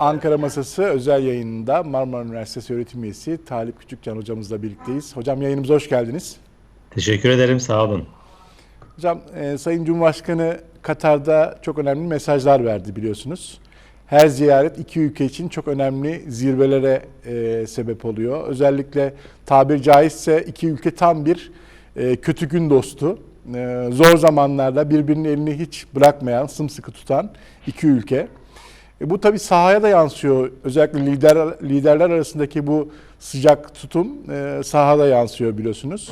Ankara Masası özel yayınında Marmara Üniversitesi öğretim üyesi Talip Küçükcan hocamızla birlikteyiz. Hocam yayınımıza hoş geldiniz. Teşekkür ederim, sağ olun. Hocam e, Sayın Cumhurbaşkanı Katar'da çok önemli mesajlar verdi biliyorsunuz. Her ziyaret iki ülke için çok önemli zirvelere e, sebep oluyor. Özellikle tabir caizse iki ülke tam bir e, kötü gün dostu. E, zor zamanlarda birbirinin elini hiç bırakmayan, sımsıkı tutan iki ülke. E, bu tabii sahaya da yansıyor. Özellikle lider liderler arasındaki bu sıcak tutum e, sahada yansıyor biliyorsunuz.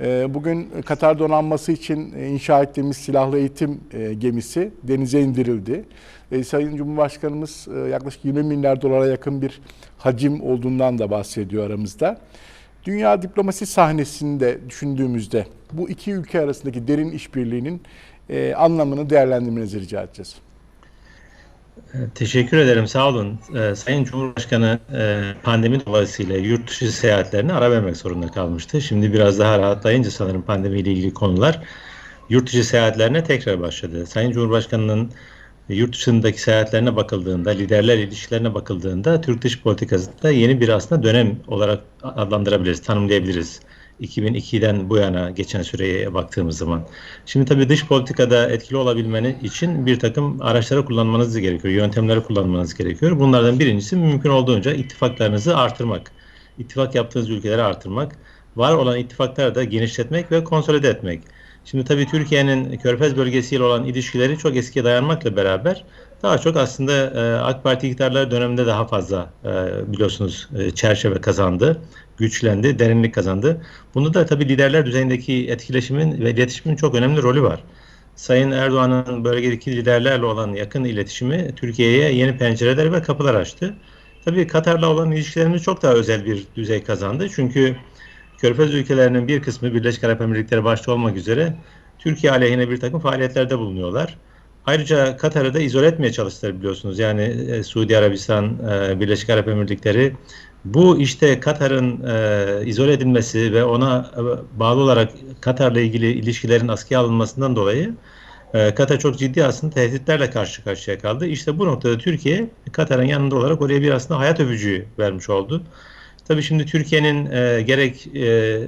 E, bugün Katar donanması için inşa ettiğimiz silahlı eğitim e, gemisi denize indirildi. E, Sayın Cumhurbaşkanımız e, yaklaşık 20 milyar dolara yakın bir hacim olduğundan da bahsediyor aramızda. Dünya diplomasi sahnesinde düşündüğümüzde bu iki ülke arasındaki derin işbirliğinin e, anlamını değerlendirmenizi rica edeceğiz. Teşekkür ederim, sağ olun. Ee, Sayın Cumhurbaşkanı e, pandemi dolayısıyla yurt dışı seyahatlerine ara vermek zorunda kalmıştı. Şimdi biraz daha rahatlayınca sanırım pandemiyle ilgili konular yurt dışı seyahatlerine tekrar başladı. Sayın Cumhurbaşkanı'nın yurt dışındaki seyahatlerine bakıldığında, liderler ilişkilerine bakıldığında Türk dış politikasında yeni bir aslında dönem olarak adlandırabiliriz, tanımlayabiliriz. 2002'den bu yana geçen süreye baktığımız zaman. Şimdi tabii dış politikada etkili olabilmeniz için bir takım araçları kullanmanız gerekiyor, yöntemleri kullanmanız gerekiyor. Bunlardan birincisi mümkün olduğunca ittifaklarınızı artırmak. İttifak yaptığınız ülkeleri artırmak. Var olan ittifakları da genişletmek ve konsolide etmek. Şimdi tabii Türkiye'nin Körfez bölgesiyle olan ilişkileri çok eskiye dayanmakla beraber daha çok aslında e, AK Parti iktidarları döneminde daha fazla e, biliyorsunuz e, çerçeve kazandı, güçlendi, derinlik kazandı. Bunda da tabii liderler düzeyindeki etkileşimin ve iletişimin çok önemli rolü var. Sayın Erdoğan'ın bölgedeki liderlerle olan yakın iletişimi Türkiye'ye yeni pencereler ve kapılar açtı. Tabii Katar'la olan ilişkilerimiz çok daha özel bir düzey kazandı. Çünkü Körfez ülkelerinin bir kısmı Birleşik Arap Emirlikleri başta olmak üzere Türkiye aleyhine bir takım faaliyetlerde bulunuyorlar. Ayrıca Katar'ı da izole etmeye çalıştılar biliyorsunuz. Yani e, Suudi Arabistan, e, Birleşik Arap Emirlikleri bu işte Katar'ın e, izole edilmesi ve ona e, bağlı olarak Katar'la ilgili ilişkilerin askıya alınmasından dolayı e, Katar çok ciddi aslında tehditlerle karşı karşıya kaldı. İşte bu noktada Türkiye Katar'ın yanında olarak oraya bir aslında hayat övücüğü vermiş oldu. Tabii şimdi Türkiye'nin e, gerek e,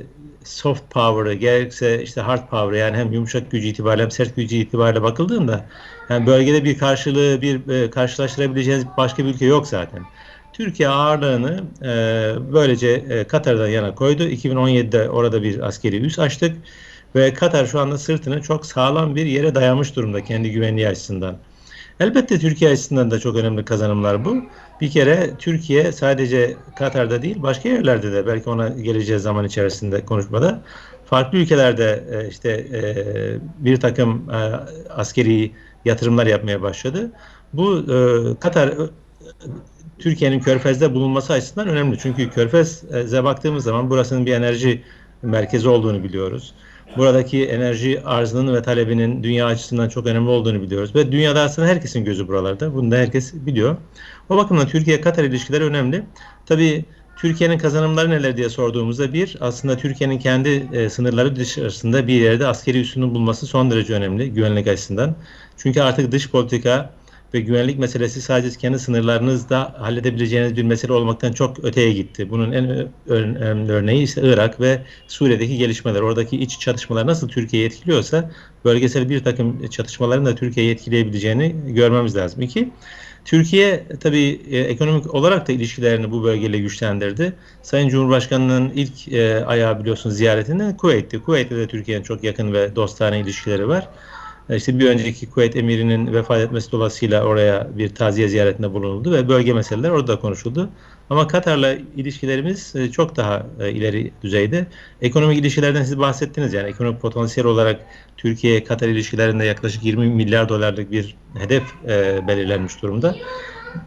soft power'ı gerekse işte hard power yani hem yumuşak gücü itibariyle hem sert gücü itibariyle bakıldığında yani bölgede bir karşılığı bir e, karşılaştırabileceğiniz başka bir ülke yok zaten. Türkiye ağırlığını e, böylece e, Katar'dan yana koydu. 2017'de orada bir askeri üs açtık ve Katar şu anda sırtını çok sağlam bir yere dayamış durumda kendi güvenliği açısından. Elbette Türkiye açısından da çok önemli kazanımlar bu. Bir kere Türkiye sadece Katar'da değil başka yerlerde de belki ona geleceğiz zaman içerisinde konuşmada farklı ülkelerde e, işte e, bir takım e, askeri yatırımlar yapmaya başladı. Bu Katar Türkiye'nin Körfez'de bulunması açısından önemli. Çünkü Körfez'e baktığımız zaman burasının bir enerji merkezi olduğunu biliyoruz. Buradaki enerji arzının ve talebinin dünya açısından çok önemli olduğunu biliyoruz. Ve dünyada aslında herkesin gözü buralarda. Bunu da herkes biliyor. O bakımdan Türkiye-Katar ilişkileri önemli. Tabii Türkiye'nin kazanımları neler diye sorduğumuzda bir, aslında Türkiye'nin kendi e, sınırları dışarısında bir yerde askeri üssünün bulması son derece önemli güvenlik açısından. Çünkü artık dış politika ve güvenlik meselesi sadece kendi sınırlarınızda halledebileceğiniz bir mesele olmaktan çok öteye gitti. Bunun en örneği ise Irak ve Suriye'deki gelişmeler. Oradaki iç çatışmalar nasıl Türkiye'yi etkiliyorsa bölgesel bir takım çatışmaların da Türkiye'yi etkileyebileceğini görmemiz lazım. İki, Türkiye tabii e, ekonomik olarak da ilişkilerini bu bölgeyle güçlendirdi. Sayın Cumhurbaşkanı'nın ilk e, ayağı biliyorsunuz ziyaretinde Kuveyt'ti. Kuveyt'te de Türkiye'nin çok yakın ve dostane ilişkileri var. E, işte bir önceki Kuveyt emirinin vefat etmesi dolayısıyla oraya bir taziye ziyaretinde bulunuldu ve bölge meseleler orada konuşuldu. Ama Katar'la ilişkilerimiz e, çok daha e, ileri düzeyde. Ekonomik ilişkilerden siz bahsettiniz yani ekonomik potansiyel olarak Türkiye-Katar ilişkilerinde yaklaşık 20 milyar dolarlık bir hedef belirlenmiş durumda.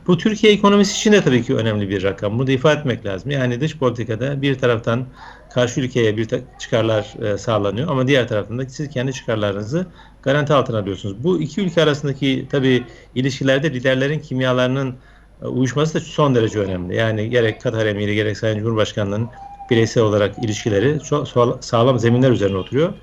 Bu Türkiye ekonomisi için de tabii ki önemli bir rakam. Bunu da ifade etmek lazım. Yani dış politikada bir taraftan karşı ülkeye bir çıkarlar e, sağlanıyor ama diğer taraftan da siz kendi çıkarlarınızı garanti altına alıyorsunuz. Bu iki ülke arasındaki tabii ilişkilerde liderlerin kimyalarının e, uyuşması da son derece önemli. Yani gerek Katar Emiri gerek Sayın Cumhurbaşkanı'nın bireysel olarak ilişkileri çok sağlam zeminler üzerine oturuyor.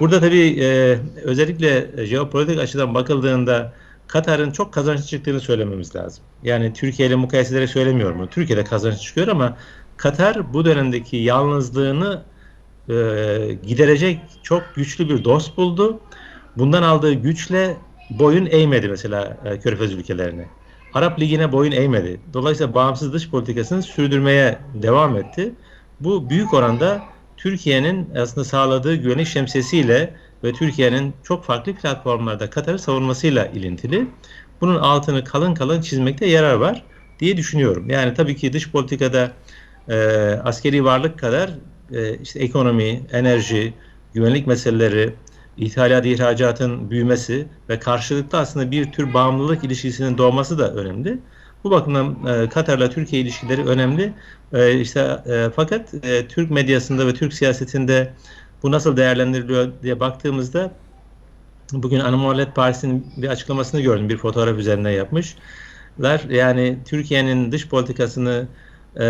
Burada tabii e, özellikle jeopolitik açıdan bakıldığında Katar'ın çok kazançlı çıktığını söylememiz lazım. Yani Türkiye ile mukayese ederek söylemiyorum bunu. Türkiye'de kazanç çıkıyor ama Katar bu dönemdeki yalnızlığını e, giderecek çok güçlü bir dost buldu. Bundan aldığı güçle boyun eğmedi mesela e, Körfez ülkelerine. Arap Ligi'ne boyun eğmedi. Dolayısıyla bağımsız dış politikasını sürdürmeye devam etti. Bu büyük oranda Türkiye'nin aslında sağladığı güvenlik şemsiyesiyle ve Türkiye'nin çok farklı platformlarda Katar'ı savunmasıyla ilintili. Bunun altını kalın kalın çizmekte yarar var diye düşünüyorum. Yani tabii ki dış politikada e, askeri varlık kadar e, işte ekonomi, enerji, güvenlik meseleleri, ithalat ihracatın büyümesi ve karşılıklı aslında bir tür bağımlılık ilişkisinin doğması da önemli. Bu bakımdan e, Katar'la Türkiye ilişkileri önemli. E, işte e, fakat e, Türk medyasında ve Türk siyasetinde bu nasıl değerlendiriliyor diye baktığımızda bugün Ana Muhalefet Partisi'nin bir açıklamasını gördüm. Bir fotoğraf üzerinden yapmışlar. Yani Türkiye'nin dış politikasını e,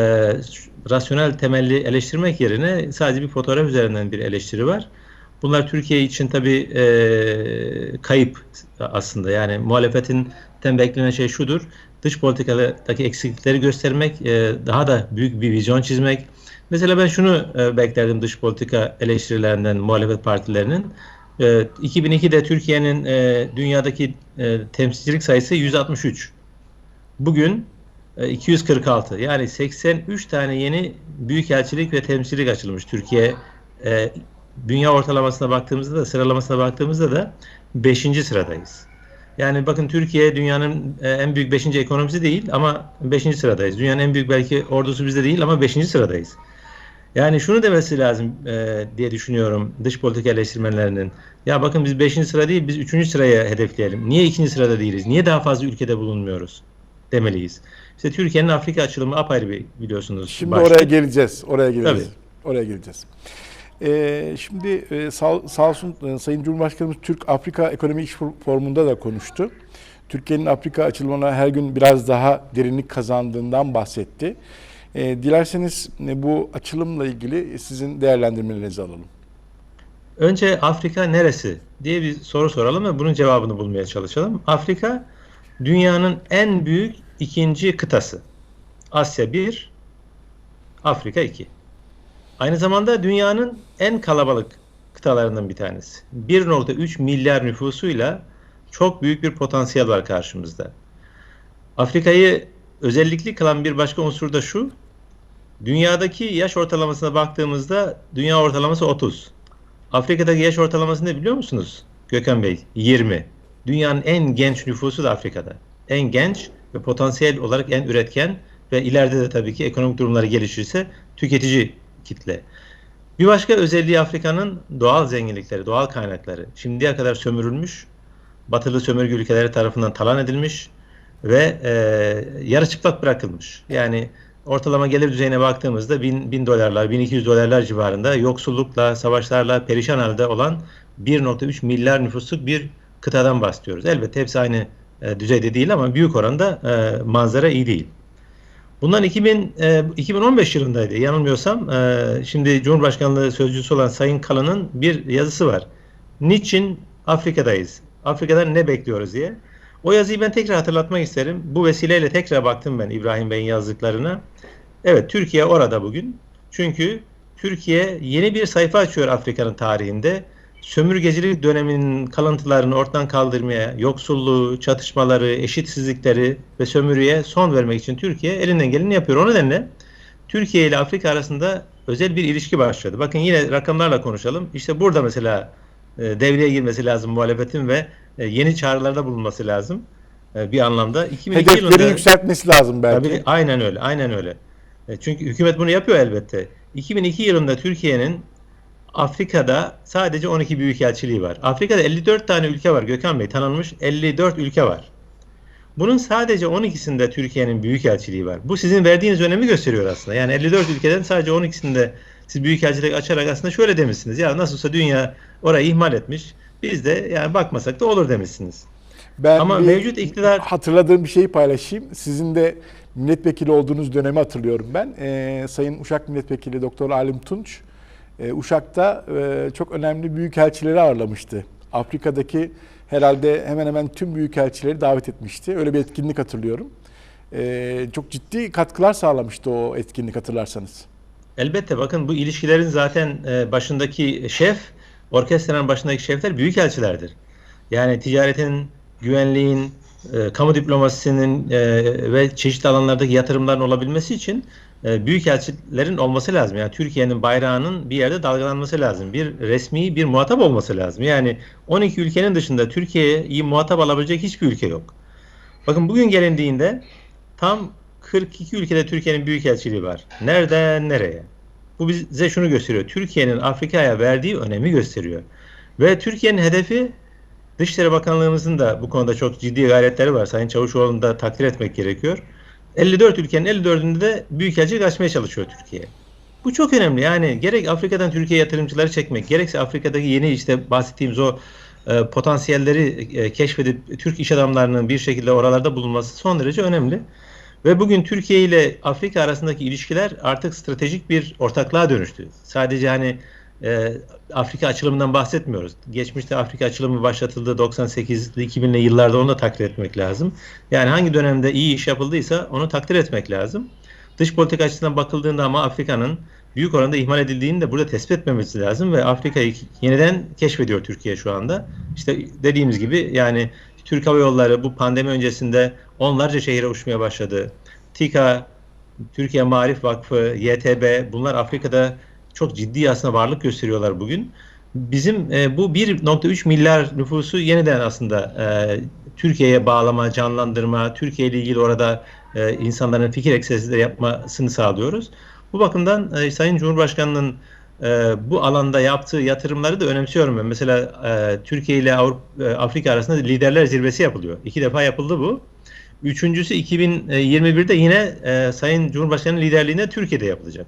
rasyonel temelli eleştirmek yerine sadece bir fotoğraf üzerinden bir eleştiri var. Bunlar Türkiye için tabii e, kayıp aslında. Yani muhalefetin beklenen şey şudur. Dış politikadaki eksiklikleri göstermek, e, daha da büyük bir vizyon çizmek. Mesela ben şunu e, beklerdim dış politika eleştirilerinden muhalefet partilerinin. E, 2002'de Türkiye'nin e, dünyadaki e, temsilcilik sayısı 163. Bugün 246. Yani 83 tane yeni büyükelçilik ve temsilcilik açılmış Türkiye. E, dünya ortalamasına baktığımızda da sıralamasına baktığımızda da 5. sıradayız. Yani bakın Türkiye dünyanın e, en büyük 5. ekonomisi değil ama 5. sıradayız. Dünyanın en büyük belki ordusu bizde değil ama 5. sıradayız. Yani şunu demesi lazım e, diye düşünüyorum dış politika eleştirmenlerinin. Ya bakın biz 5. sıra değil biz 3. sıraya hedefleyelim. Niye 2. sırada değiliz? Niye daha fazla ülkede bulunmuyoruz? Demeliyiz. İşte Türkiye'nin Afrika açılımı apayrı bir biliyorsunuz. Şimdi başlık. oraya geleceğiz. Oraya geleceğiz. Tabii. Oraya geleceğiz. Ee, şimdi e, sağ, sağ olsun e, Sayın Cumhurbaşkanımız Türk-Afrika Ekonomi İş Forumu'nda da konuştu. Türkiye'nin Afrika açılımına her gün biraz daha derinlik kazandığından bahsetti. E, dilerseniz e, bu açılımla ilgili sizin değerlendirmelerinizi alalım. Önce Afrika neresi diye bir soru soralım ve bunun cevabını bulmaya çalışalım. Afrika dünyanın en büyük ikinci kıtası. Asya 1, Afrika 2. Aynı zamanda dünyanın en kalabalık kıtalarından bir tanesi. 1.3 milyar nüfusuyla çok büyük bir potansiyel var karşımızda. Afrika'yı özellikli kılan bir başka unsur da şu. Dünyadaki yaş ortalamasına baktığımızda dünya ortalaması 30. Afrika'daki yaş ortalaması ne biliyor musunuz? Gökhan Bey 20. Dünyanın en genç nüfusu da Afrika'da. En genç ve potansiyel olarak en üretken ve ileride de tabii ki ekonomik durumları gelişirse tüketici kitle. Bir başka özelliği Afrika'nın doğal zenginlikleri, doğal kaynakları. Şimdiye kadar sömürülmüş, batılı sömürge ülkeleri tarafından talan edilmiş ve e, yarı çıplak bırakılmış. Yani ortalama gelir düzeyine baktığımızda 1000, 1000 dolarlar, 1200 dolarlar civarında yoksullukla, savaşlarla perişan halde olan 1.3 milyar nüfusluk bir kıtadan bahsediyoruz. Elbette hepsi aynı e, düzeyde değil ama büyük oranda e, manzara iyi değil. Bundan 2000, e, 2015 yılındaydı yanılmıyorsam. E, şimdi Cumhurbaşkanlığı Sözcüsü olan Sayın Kalın'ın bir yazısı var. Niçin Afrika'dayız? Afrika'dan ne bekliyoruz diye. O yazıyı ben tekrar hatırlatmak isterim. Bu vesileyle tekrar baktım ben İbrahim Bey'in yazdıklarına. Evet Türkiye orada bugün. Çünkü Türkiye yeni bir sayfa açıyor Afrika'nın tarihinde. Sömürgecilik döneminin kalıntılarını ortadan kaldırmaya, yoksulluğu, çatışmaları, eşitsizlikleri ve sömürüye son vermek için Türkiye elinden geleni yapıyor. O nedenle Türkiye ile Afrika arasında özel bir ilişki başladı. Bakın yine rakamlarla konuşalım. İşte burada mesela e, devreye girmesi lazım muhalefetin ve e, yeni çağrılarda bulunması lazım e, bir anlamda. 2002 Hedefleri yılında, yükseltmesi lazım belki. Tabii, aynen öyle, aynen öyle. Çünkü hükümet bunu yapıyor elbette. 2002 yılında Türkiye'nin Afrika'da sadece 12 büyükelçiliği var. Afrika'da 54 tane ülke var Gökhan Bey tanınmış 54 ülke var. Bunun sadece 12'sinde Türkiye'nin büyükelçiliği var. Bu sizin verdiğiniz önemi gösteriyor aslında. Yani 54 ülkeden sadece 12'sinde siz büyükelçilik açarak aslında şöyle demişsiniz. Ya nasılsa dünya orayı ihmal etmiş. Biz de yani bakmasak da olur demişsiniz. Ben Ama bir mevcut iktidar hatırladığım bir şeyi paylaşayım. Sizin de milletvekili olduğunuz dönemi hatırlıyorum ben. Ee, Sayın Uşak Milletvekili Doktor Alim Tunç e, Uşak'ta e, çok önemli büyükelçileri ağırlamıştı. Afrika'daki herhalde hemen hemen tüm büyükelçileri davet etmişti. Öyle bir etkinlik hatırlıyorum. Ee, çok ciddi katkılar sağlamıştı o etkinlik hatırlarsanız. Elbette bakın bu ilişkilerin zaten e, başındaki şef, orkestranın başındaki şefler büyükelçilerdir. Yani ticaretin, güvenliğin, e, kamu diplomasisinin e, ve çeşitli alanlardaki yatırımların olabilmesi için e, büyükelçilerin olması lazım. Yani Türkiye'nin bayrağının bir yerde dalgalanması lazım. Bir resmi bir muhatap olması lazım. Yani 12 ülkenin dışında Türkiye'yi muhatap alabilecek hiçbir ülke yok. Bakın bugün gelindiğinde tam 42 ülkede Türkiye'nin büyükelçiliği var. Nereden nereye? Bu bize şunu gösteriyor. Türkiye'nin Afrika'ya verdiği önemi gösteriyor. Ve Türkiye'nin hedefi Dışişleri Bakanlığımızın da bu konuda çok ciddi gayretleri var. Sayın Çavuşoğlu'nu da takdir etmek gerekiyor. 54 ülkenin 54'ünde de büyükelçilik açmaya çalışıyor Türkiye. Bu çok önemli. Yani gerek Afrika'dan Türkiye yatırımcıları çekmek, gerekse Afrika'daki yeni işte bahsettiğimiz o e, potansiyelleri e, keşfedip Türk iş adamlarının bir şekilde oralarda bulunması son derece önemli. Ve bugün Türkiye ile Afrika arasındaki ilişkiler artık stratejik bir ortaklığa dönüştü. Sadece hani e, Afrika açılımından bahsetmiyoruz. Geçmişte Afrika açılımı başlatıldı 98'li 2000'li yıllarda onu da takdir etmek lazım. Yani hangi dönemde iyi iş yapıldıysa onu takdir etmek lazım. Dış politika açısından bakıldığında ama Afrika'nın büyük oranda ihmal edildiğini de burada tespit etmemesi lazım ve Afrika'yı yeniden keşfediyor Türkiye şu anda. İşte dediğimiz gibi yani Türk Hava Yolları bu pandemi öncesinde onlarca şehire uçmaya başladı. TİKA, Türkiye Marif Vakfı, YTB bunlar Afrika'da çok ciddi aslında varlık gösteriyorlar bugün. Bizim e, bu 1.3 milyar nüfusu yeniden aslında e, Türkiye'ye bağlama, canlandırma, Türkiye ile ilgili orada e, insanların fikir egzersizleri yapmasını sağlıyoruz. Bu bakımdan e, Sayın Cumhurbaşkanı'nın e, bu alanda yaptığı yatırımları da önemsiyorum ben. Mesela e, Türkiye ile Avrupa, e, Afrika arasında liderler zirvesi yapılıyor. İki defa yapıldı bu. Üçüncüsü 2021'de yine e, Sayın Cumhurbaşkanı'nın liderliğinde Türkiye'de yapılacak.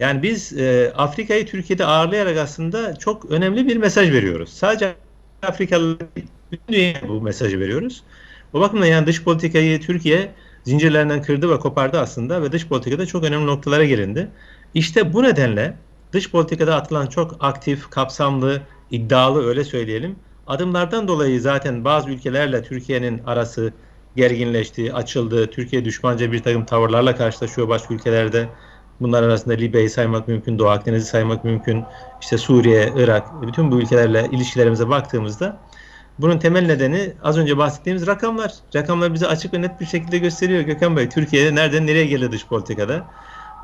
Yani biz e, Afrika'yı Türkiye'de ağırlayarak aslında çok önemli bir mesaj veriyoruz. Sadece Afrikalı dünyaya bu mesajı veriyoruz. O bakımdan yani dış politikayı Türkiye zincirlerinden kırdı ve kopardı aslında ve dış politikada çok önemli noktalara gelindi. İşte bu nedenle dış politikada atılan çok aktif, kapsamlı, iddialı öyle söyleyelim adımlardan dolayı zaten bazı ülkelerle Türkiye'nin arası gerginleşti, açıldı. Türkiye düşmanca bir takım tavırlarla karşılaşıyor başka ülkelerde. Bunlar arasında Libya'yı saymak mümkün, Doğu Akdeniz'i saymak mümkün. İşte Suriye, Irak, bütün bu ülkelerle ilişkilerimize baktığımızda bunun temel nedeni az önce bahsettiğimiz rakamlar. Rakamlar bize açık ve net bir şekilde gösteriyor Gökhan Bey. Türkiye'de nereden nereye geliyor dış politikada.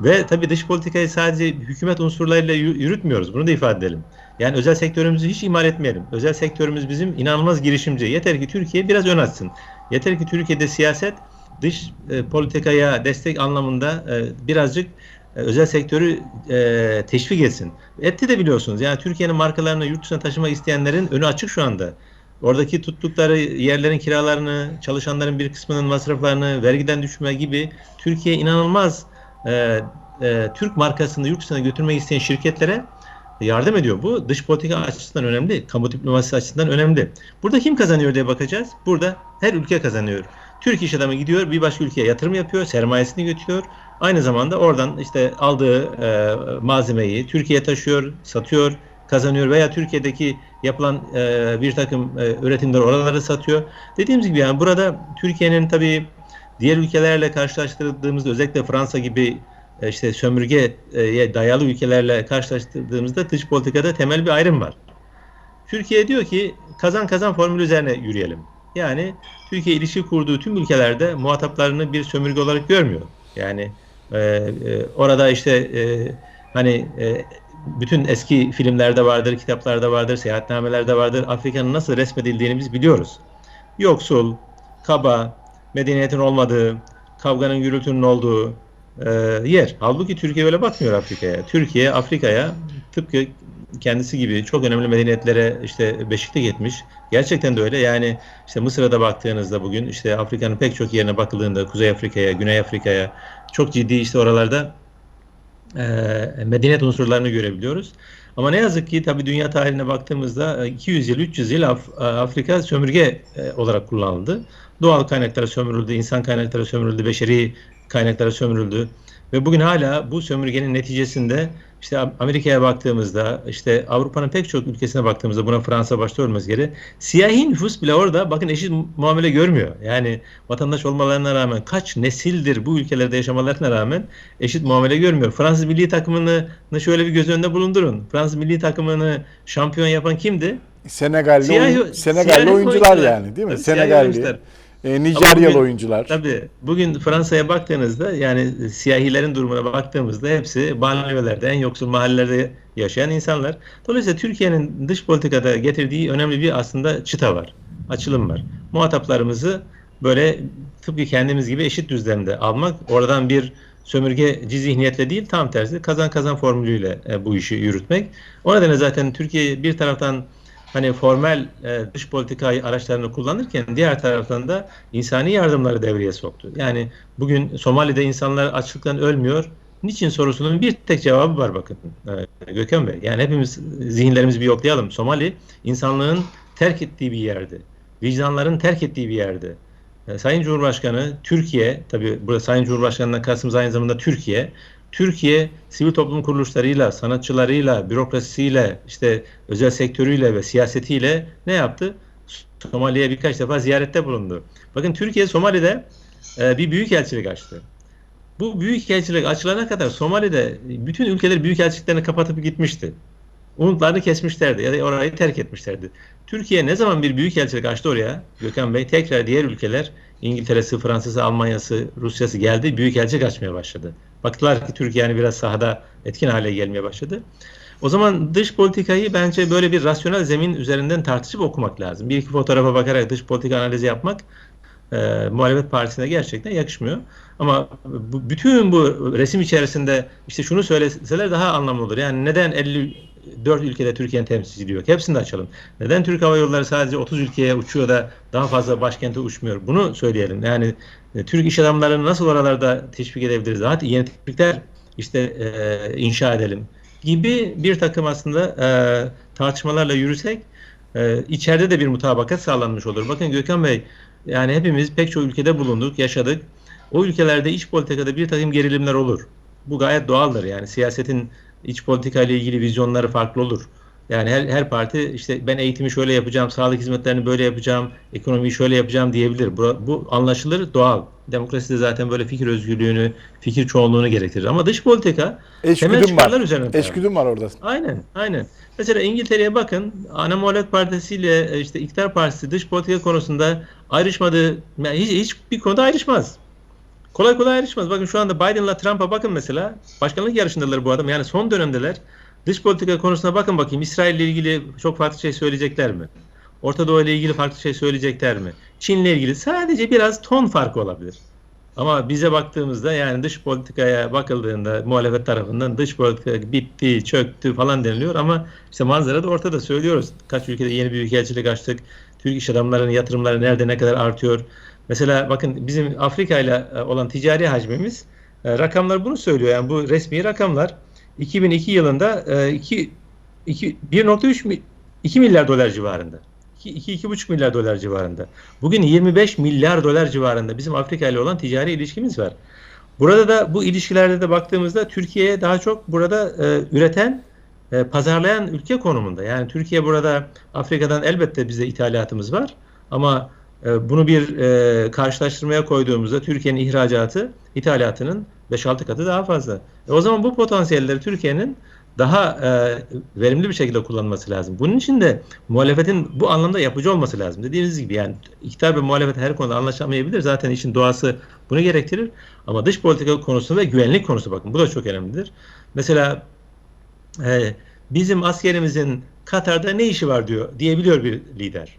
Ve tabii dış politikayı sadece hükümet unsurlarıyla yürütmüyoruz. Bunu da ifade edelim. Yani özel sektörümüzü hiç ihmal etmeyelim. Özel sektörümüz bizim inanılmaz girişimci. Yeter ki Türkiye biraz ön açsın. Yeter ki Türkiye'de siyaset dış e, politikaya destek anlamında e, birazcık özel sektörü e, teşvik etsin. Etti de biliyorsunuz. Yani Türkiye'nin markalarını yurt dışına taşımak isteyenlerin önü açık şu anda. Oradaki tuttukları yerlerin kiralarını, çalışanların bir kısmının masraflarını, vergiden düşme gibi Türkiye inanılmaz e, e, Türk markasını yurt dışına götürmek isteyen şirketlere yardım ediyor. Bu dış politika açısından önemli, kamu diplomasisi açısından önemli. Burada kim kazanıyor diye bakacağız. Burada her ülke kazanıyor. Türk iş adamı gidiyor bir başka ülkeye yatırım yapıyor, sermayesini götürüyor. Aynı zamanda oradan işte aldığı e, malzemeyi Türkiye'ye taşıyor, satıyor, kazanıyor veya Türkiye'deki yapılan e, bir takım e, üretimleri oraları satıyor. Dediğimiz gibi yani burada Türkiye'nin tabii diğer ülkelerle karşılaştırdığımızda özellikle Fransa gibi e, işte sömürgeye dayalı ülkelerle karşılaştırdığımızda dış politikada temel bir ayrım var. Türkiye diyor ki kazan kazan formülü üzerine yürüyelim. Yani Türkiye ilişki kurduğu tüm ülkelerde muhataplarını bir sömürge olarak görmüyor. Yani e, e, orada işte e, hani e, bütün eski filmlerde vardır, kitaplarda vardır, seyahatnamelerde vardır. Afrika'nın nasıl resmedildiğini biz biliyoruz. Yoksul, kaba, medeniyetin olmadığı, kavganın gürültünün olduğu e, yer. Halbuki Türkiye öyle bakmıyor Afrika'ya. Türkiye Afrika'ya tıpkı kendisi gibi çok önemli medeniyetlere işte beşiklik etmiş. Gerçekten de öyle. Yani işte Mısır'a da baktığınızda bugün işte Afrika'nın pek çok yerine bakıldığında Kuzey Afrika'ya, Güney Afrika'ya çok ciddi işte oralarda e, medeniyet unsurlarını görebiliyoruz. Ama ne yazık ki tabii dünya tarihine baktığımızda 200 yıl, 300 yıl Af Afrika sömürge e, olarak kullanıldı. Doğal kaynaklara sömürüldü, insan kaynaklara sömürüldü, beşeri kaynaklara sömürüldü. Ve bugün hala bu sömürgenin neticesinde işte Amerika'ya baktığımızda, işte Avrupa'nın pek çok ülkesine baktığımızda buna Fransa başta olmaz gereği siyahi nüfus bile orada bakın eşit muamele görmüyor. Yani vatandaş olmalarına rağmen kaç nesildir bu ülkelerde yaşamalarına rağmen eşit muamele görmüyor. Fransız milli takımını şöyle bir göz önünde bulundurun. Fransız milli takımını şampiyon yapan kimdi? Senegalli, Siyahi- oyun- Senegalli siyahi oyuncular oyuncular. yani değil mi? Siyahi Senegalli, oyuncular. E, Nijeryalı bugün- oyuncular. Tabii bugün Fransa'ya baktığınızda yani siyahilerin durumuna baktığımızda hepsi banliyölerde en yoksul mahallelerde yaşayan insanlar. Dolayısıyla Türkiye'nin dış politikada getirdiği önemli bir aslında çıta var. Açılım var. Muhataplarımızı böyle tıpkı kendimiz gibi eşit düzlemde almak, oradan bir sömürgeci zihniyetle değil tam tersi kazan kazan formülüyle e, bu işi yürütmek. O nedenle zaten Türkiye bir taraftan hani formel e, dış politika araçlarını kullanırken diğer taraftan da insani yardımları devreye soktu. Yani bugün Somali'de insanlar açlıktan ölmüyor. Niçin sorusunun bir tek cevabı var bakın e, Gökhan Bey. Yani hepimiz zihinlerimizi bir yoklayalım. Somali insanlığın terk ettiği bir yerdi. Vicdanların terk ettiği bir yerdi. E, Sayın Cumhurbaşkanı Türkiye, tabii burada Sayın Cumhurbaşkanı'ndan kastımız aynı zamanda Türkiye, Türkiye sivil toplum kuruluşlarıyla, sanatçılarıyla, bürokrasisiyle, işte özel sektörüyle ve siyasetiyle ne yaptı? Somali'ye birkaç defa ziyarette bulundu. Bakın Türkiye Somali'de e, bir büyükelçilik açtı. Bu büyükelçilik açılana kadar Somali'de bütün ülkeler büyükelçiliklerini kapatıp gitmişti. Umutlarını kesmişlerdi ya da orayı terk etmişlerdi. Türkiye ne zaman bir büyükelçilik açtı oraya Gökhan Bey tekrar diğer ülkeler İngiltere'si, Fransa'sı, Almanya'sı, Rusya'sı geldi büyükelçilik açmaya başladı. Baktılar ki Türkiye yani biraz sahada etkin hale gelmeye başladı. O zaman dış politikayı bence böyle bir rasyonel zemin üzerinden tartışıp okumak lazım. Bir iki fotoğrafa bakarak dış politika analizi yapmak e, muhalefet partisine gerçekten yakışmıyor. Ama bu, bütün bu resim içerisinde işte şunu söyleseler daha anlamlı olur. Yani neden 54 ülkede Türkiye'nin temsilciliği yok? Hepsini açalım. Neden Türk Hava Yolları sadece 30 ülkeye uçuyor da daha fazla başkente uçmuyor? Bunu söyleyelim. Yani e, Türk iş adamlarını nasıl oralarda teşvik edebiliriz? Daha yeni teşvikler işte e, inşa edelim gibi bir takım aslında e, tartışmalarla yürüsek e, içeride de bir mutabakat sağlanmış olur. Bakın Gökhan Bey yani hepimiz pek çok ülkede bulunduk, yaşadık. O ülkelerde iç politikada bir takım gerilimler olur. Bu gayet doğaldır. Yani siyasetin iç politika ile ilgili vizyonları farklı olur. Yani her, her parti işte ben eğitimi şöyle yapacağım, sağlık hizmetlerini böyle yapacağım, ekonomiyi şöyle yapacağım diyebilir. Bu, bu anlaşılır, doğal. Demokrasi de zaten böyle fikir özgürlüğünü, fikir çoğunluğunu gerektirir. Ama dış politika temel Eşgüdüm çıkarlar var. üzerine. Eşgüdüm var orada. Aynen, aynen. Mesela İngiltere'ye bakın, ana muhalefet partisi ile işte iktidar partisi dış politika konusunda ayrışmadığı, yani hiç, hiçbir konuda ayrışmaz. Kolay kolay ayrışmaz. Bakın şu anda Biden'la Trump'a bakın mesela. Başkanlık yarışındalar bu adam. Yani son dönemdeler. Dış politika konusuna bakın bakayım. İsrail ile ilgili çok farklı şey söyleyecekler mi? Orta Doğu ile ilgili farklı şey söyleyecekler mi? Çin ile ilgili sadece biraz ton farkı olabilir. Ama bize baktığımızda yani dış politikaya bakıldığında muhalefet tarafından dış politika bitti, çöktü falan deniliyor ama işte manzara da ortada söylüyoruz. Kaç ülkede yeni bir büyükelçilik açtık. Türk iş adamlarının yatırımları nerede ne kadar artıyor. Mesela bakın bizim Afrika ile olan ticari hacmimiz e, rakamlar bunu söylüyor. Yani bu resmi rakamlar 2002 yılında e, 2 2 1.3 mi- 2 milyar dolar civarında. 2-2,5 milyar dolar civarında. Bugün 25 milyar dolar civarında bizim Afrika ile olan ticari ilişkimiz var. Burada da bu ilişkilerde de baktığımızda Türkiye'ye daha çok burada e, üreten, e, pazarlayan ülke konumunda. Yani Türkiye burada Afrika'dan elbette bize ithalatımız var ama e, bunu bir e, karşılaştırmaya koyduğumuzda Türkiye'nin ihracatı ithalatının 5-6 katı daha fazla. E, o zaman bu potansiyelleri Türkiye'nin daha e, verimli bir şekilde kullanması lazım. Bunun için de muhalefetin bu anlamda yapıcı olması lazım. Dediğiniz gibi yani iktidar ve muhalefet her konuda anlaşamayabilir. Zaten işin doğası bunu gerektirir. Ama dış politika konusu ve güvenlik konusu bakın bu da çok önemlidir. Mesela e, bizim askerimizin Katar'da ne işi var diyor diyebiliyor bir lider.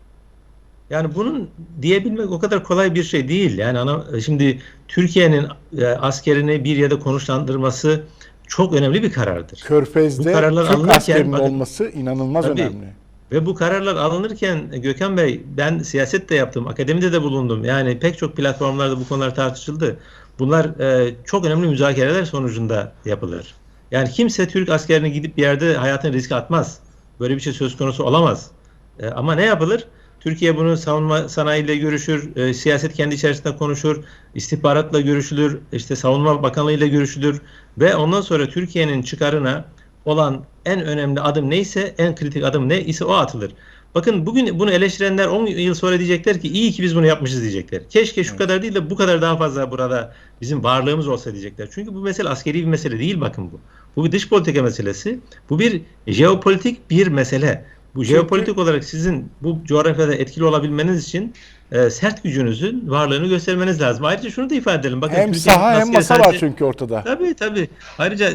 Yani bunun diyebilmek o kadar kolay bir şey değil. Yani ana, şimdi Türkiye'nin e, askerini bir yerde konuşlandırması çok önemli bir karardır. Körfez'de Bu kararlar Türk alınırken askerinin bakın- olması inanılmaz Tabii. önemli. Ve bu kararlar alınırken e, Gökhan Bey ben siyaset de yaptım, akademide de bulundum. Yani pek çok platformlarda bu konular tartışıldı. Bunlar e, çok önemli müzakereler sonucunda yapılır. Yani kimse Türk askerini gidip bir yerde hayatını riske atmaz. Böyle bir şey söz konusu olamaz. E, ama ne yapılır? Türkiye bunu savunma sanayiyle görüşür, e, siyaset kendi içerisinde konuşur, istihbaratla görüşülür, işte savunma bakanlığıyla görüşülür ve ondan sonra Türkiye'nin çıkarına olan en önemli adım neyse, en kritik adım ne ise o atılır. Bakın bugün bunu eleştirenler 10 yıl sonra diyecekler ki iyi ki biz bunu yapmışız diyecekler. Keşke şu kadar değil de bu kadar daha fazla burada bizim varlığımız olsa diyecekler. Çünkü bu mesele askeri bir mesele değil bakın bu. Bu bir dış politika meselesi. Bu bir jeopolitik bir mesele. Bu Çünkü- jeopolitik olarak sizin bu coğrafyada etkili olabilmeniz için e, sert gücünüzün varlığını göstermeniz lazım. Ayrıca şunu da ifade edelim. Bakın Hem Türkiye'nin saha hem masa var sadece- çünkü ortada. Tabii tabii. Ayrıca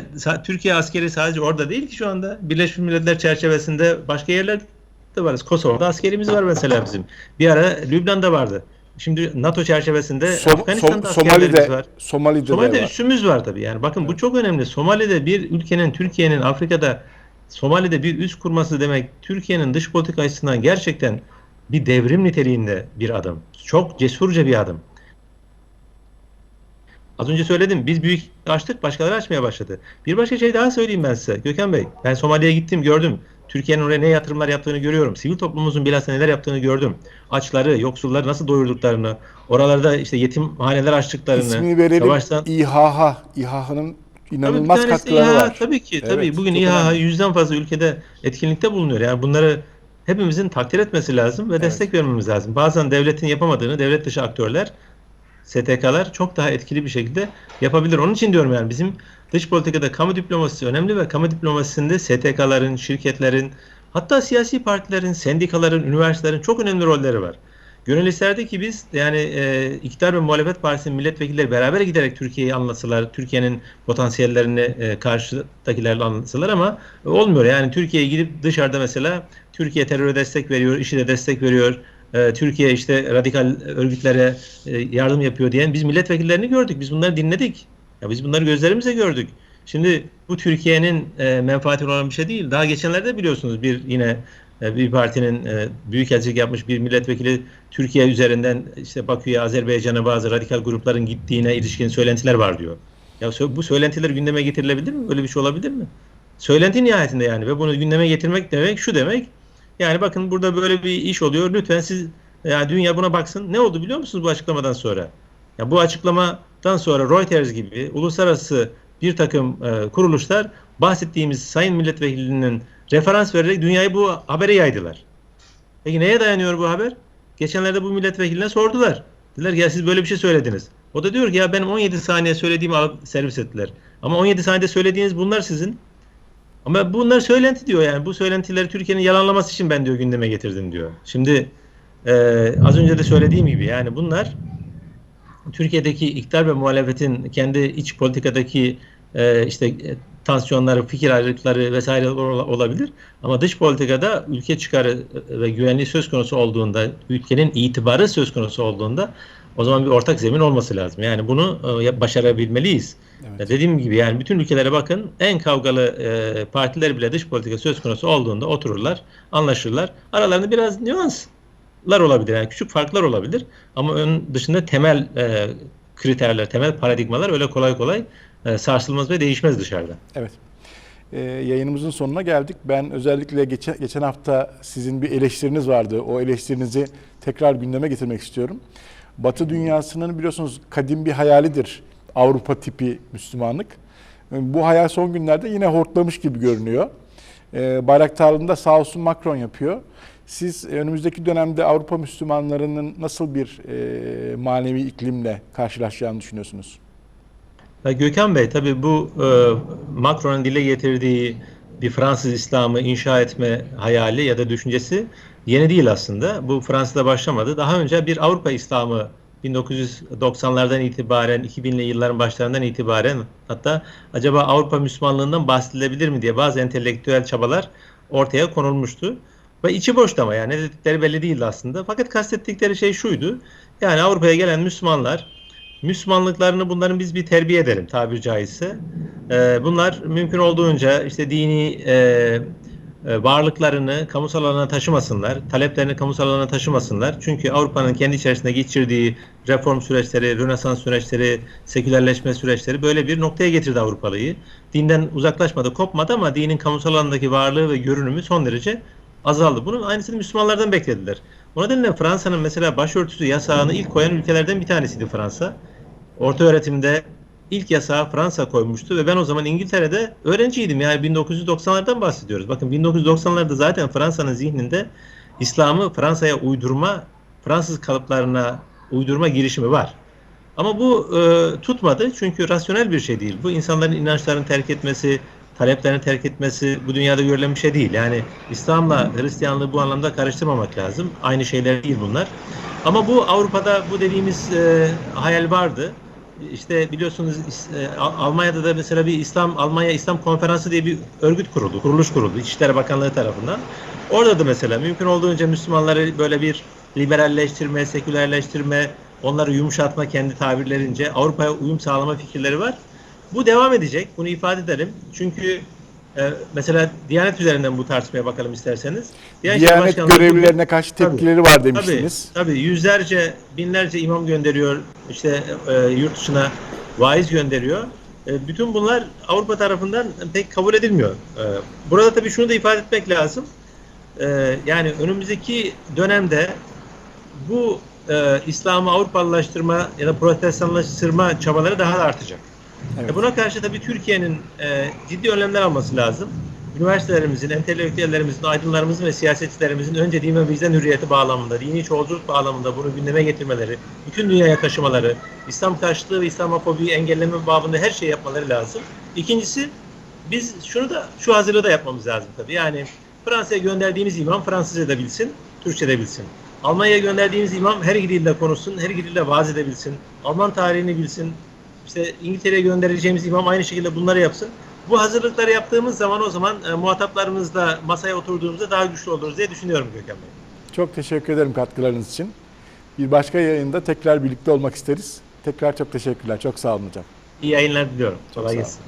Türkiye askeri sadece orada değil ki şu anda. Birleşmiş Milletler çerçevesinde başka yerlerde de varız. Kosova'da askerimiz var mesela bizim. Bir ara Lübnan'da vardı. Şimdi NATO çerçevesinde Som- Afganistan'da askerlerimiz Somali'de, var. Somali'de, Somali'de de var. üssümüz var tabii. Yani bakın bu çok önemli. Somali'de bir ülkenin, Türkiye'nin Afrika'da Somali'de bir üs kurması demek Türkiye'nin dış politika açısından gerçekten bir devrim niteliğinde bir adım. Çok cesurca bir adım. Az önce söyledim. Biz büyük açtık, başkaları açmaya başladı. Bir başka şey daha söyleyeyim ben size. Gökhan Bey, ben Somali'ye gittim, gördüm. Türkiye'nin oraya ne yatırımlar yaptığını görüyorum. Sivil toplumumuzun bilhassa neler yaptığını gördüm. Açları, yoksulları nasıl doyurduklarını, oralarda işte yetimhaneler açtıklarını, İsmini verelim. savaştan İHH. İHH'nın inanılmaz tanesi katkıları İHA, var. Tabii ki. Evet, tabii. Bugün çok İHA yüzden fazla ülkede etkinlikte bulunuyor. Yani bunları hepimizin takdir etmesi lazım ve destek vermemiz lazım. Bazen devletin yapamadığını devlet dışı aktörler, STK'lar çok daha etkili bir şekilde yapabilir. Onun için diyorum yani bizim dış politikada kamu diplomasisi önemli ve kamu diplomasisinde STK'ların, şirketlerin, hatta siyasi partilerin, sendikaların, üniversitelerin çok önemli rolleri var. Gönül isterdi ki biz yani e, iktidar ve muhalefet partisinin milletvekilleri beraber giderek Türkiye'yi anlatsalar, Türkiye'nin potansiyellerini e, karşıdakilerle anlatsalar ama olmuyor. Yani Türkiye'ye gidip dışarıda mesela Türkiye teröre destek veriyor, IŞİD'e destek veriyor, e, Türkiye işte radikal örgütlere e, yardım yapıyor diyen biz milletvekillerini gördük. Biz bunları dinledik. Ya biz bunları gözlerimizle gördük. Şimdi bu Türkiye'nin e, menfaatine olan bir şey değil. Daha geçenlerde biliyorsunuz bir yine e, bir partinin e, büyükelçilik yapmış bir milletvekili Türkiye üzerinden işte Bakü'ye, Azerbaycan'a bazı radikal grupların gittiğine ilişkin söylentiler var diyor. Ya bu söylentiler gündeme getirilebilir mi? Öyle bir şey olabilir mi? Söylenti nihayetinde yani ve bunu gündeme getirmek demek şu demek. Yani bakın burada böyle bir iş oluyor. Lütfen siz yani dünya buna baksın. Ne oldu biliyor musunuz bu açıklamadan sonra? Ya bu açıklamadan sonra Reuters gibi uluslararası bir takım e, kuruluşlar bahsettiğimiz sayın milletvekilinin referans vererek dünyayı bu habere yaydılar. Peki neye dayanıyor bu haber? Geçenlerde bu milletvekiline sordular. Dediler ki ya siz böyle bir şey söylediniz. O da diyor ki ya benim 17 saniye söylediğimi alıp servis ettiler. Ama 17 saniyede söylediğiniz bunlar sizin. Ama bunlar söylenti diyor yani. Bu söylentileri Türkiye'nin yalanlaması için ben diyor gündeme getirdim diyor. Şimdi e, az önce de söylediğim gibi yani bunlar Türkiye'deki iktidar ve muhalefetin kendi iç politikadaki e, işte tansiyonları, fikir ayrılıkları vesaire ola- olabilir. Ama dış politikada ülke çıkarı ve güvenliği söz konusu olduğunda, ülkenin itibarı söz konusu olduğunda o zaman bir ortak zemin olması lazım. Yani bunu e, başarabilmeliyiz. Evet. Dediğim gibi yani bütün ülkelere bakın en kavgalı e, partiler bile dış politika söz konusu olduğunda otururlar, anlaşırlar. Aralarında biraz nüanslar olabilir yani küçük farklar olabilir ama ön dışında temel e, kriterler, temel paradigmalar öyle kolay kolay e, sarsılmaz ve değişmez dışarıda. Evet. Ee, yayınımızın sonuna geldik. Ben özellikle geçen, geçen hafta sizin bir eleştiriniz vardı. O eleştirinizi tekrar gündeme getirmek istiyorum. Batı dünyasının biliyorsunuz kadim bir hayalidir Avrupa tipi Müslümanlık. Bu hayal son günlerde yine hortlamış gibi görünüyor. Ee, bayraktarlığında sağ olsun Macron yapıyor. Siz önümüzdeki dönemde Avrupa Müslümanlarının nasıl bir e, manevi iklimle karşılaşacağını düşünüyorsunuz? Gökhan Bey tabii bu e, Macron'un dile getirdiği bir Fransız İslam'ı inşa etme hayali ya da düşüncesi yeni değil aslında. Bu Fransa'da başlamadı. Daha önce bir Avrupa İslam'ı 1990'lardan itibaren, 2000'li yılların başlarından itibaren hatta acaba Avrupa Müslümanlığından bahsedilebilir mi diye bazı entelektüel çabalar ortaya konulmuştu. Ve içi boştu ama yani ne dedikleri belli değildi aslında. Fakat kastettikleri şey şuydu. Yani Avrupa'ya gelen Müslümanlar Müslümanlıklarını bunların biz bir terbiye edelim tabiri caizse. Ee, bunlar mümkün olduğunca işte dini e, e, varlıklarını kamusal alana taşımasınlar, taleplerini kamusal alana taşımasınlar. Çünkü Avrupa'nın kendi içerisinde geçirdiği reform süreçleri, Rönesans süreçleri, sekülerleşme süreçleri böyle bir noktaya getirdi Avrupalıyı. Dinden uzaklaşmadı, kopmadı ama dinin kamusal alandaki varlığı ve görünümü son derece azaldı. Bunun aynısını Müslümanlardan beklediler. O nedenle Fransa'nın mesela başörtüsü yasağını ilk koyan ülkelerden bir tanesiydi Fransa. Orta öğretimde ilk yasağı Fransa koymuştu ve ben o zaman İngiltere'de öğrenciydim. Yani 1990'lardan bahsediyoruz. Bakın 1990'larda zaten Fransa'nın zihninde İslam'ı Fransa'ya uydurma, Fransız kalıplarına uydurma girişimi var. Ama bu e, tutmadı çünkü rasyonel bir şey değil. Bu insanların inançlarını terk etmesi, taleplerini terk etmesi bu dünyada görülen bir şey değil. Yani İslam'la Hristiyanlığı bu anlamda karıştırmamak lazım. Aynı şeyler değil bunlar. Ama bu Avrupa'da bu dediğimiz e, hayal vardı. İşte biliyorsunuz e, Al- Almanya'da da mesela bir İslam Almanya İslam Konferansı diye bir örgüt kuruldu, kuruluş kuruldu İçişleri Bakanlığı tarafından. Orada da mesela mümkün olduğunca Müslümanları böyle bir liberalleştirme, sekülerleştirme, onları yumuşatma kendi tabirlerince Avrupa'ya uyum sağlama fikirleri var. Bu devam edecek. Bunu ifade edelim. Çünkü e, mesela Diyanet üzerinden bu tartışmaya bakalım isterseniz. Diyanet Diyanet görevlilerine karşı Tabii. tepkileri var Tabii, demiştiniz. tabii yüzlerce, binlerce imam gönderiyor, işte e, yurt dışına vaiz gönderiyor. E, bütün bunlar Avrupa tarafından pek kabul edilmiyor. E, burada tabii şunu da ifade etmek lazım. E, yani önümüzdeki dönemde bu e, İslam'ı Avrupalılaştırma ya da protestanlaştırma çabaları daha da artacak. Evet. E, buna karşı tabii Türkiye'nin e, ciddi önlemler alması lazım. Üniversitelerimizin, entelektüellerimizin, aydınlarımızın ve siyasetçilerimizin önce din ve vicdan hürriyeti bağlamında, dini çoğulculuk bağlamında bunu gündeme getirmeleri, bütün dünyaya taşımaları, İslam karşıtlığı ve İslamofobiyi engelleme babında her şeyi yapmaları lazım. İkincisi, biz şunu da, şu hazırlığı da yapmamız lazım tabii. Yani Fransa'ya gönderdiğimiz imam Fransızca da bilsin, Türkçe de bilsin. Almanya'ya gönderdiğimiz imam her iki dilde konuşsun, her iki dilde vaaz edebilsin. Alman tarihini bilsin, işte İngiltere'ye göndereceğimiz imam aynı şekilde bunları yapsın. Bu hazırlıkları yaptığımız zaman o zaman e, muhataplarımızla masaya oturduğumuzda daha güçlü oluruz diye düşünüyorum Gökhan Bey. Çok teşekkür ederim katkılarınız için. Bir başka yayında tekrar birlikte olmak isteriz. Tekrar çok teşekkürler. Çok sağ olun hocam. İyi yayınlar diliyorum. Kolay gelsin.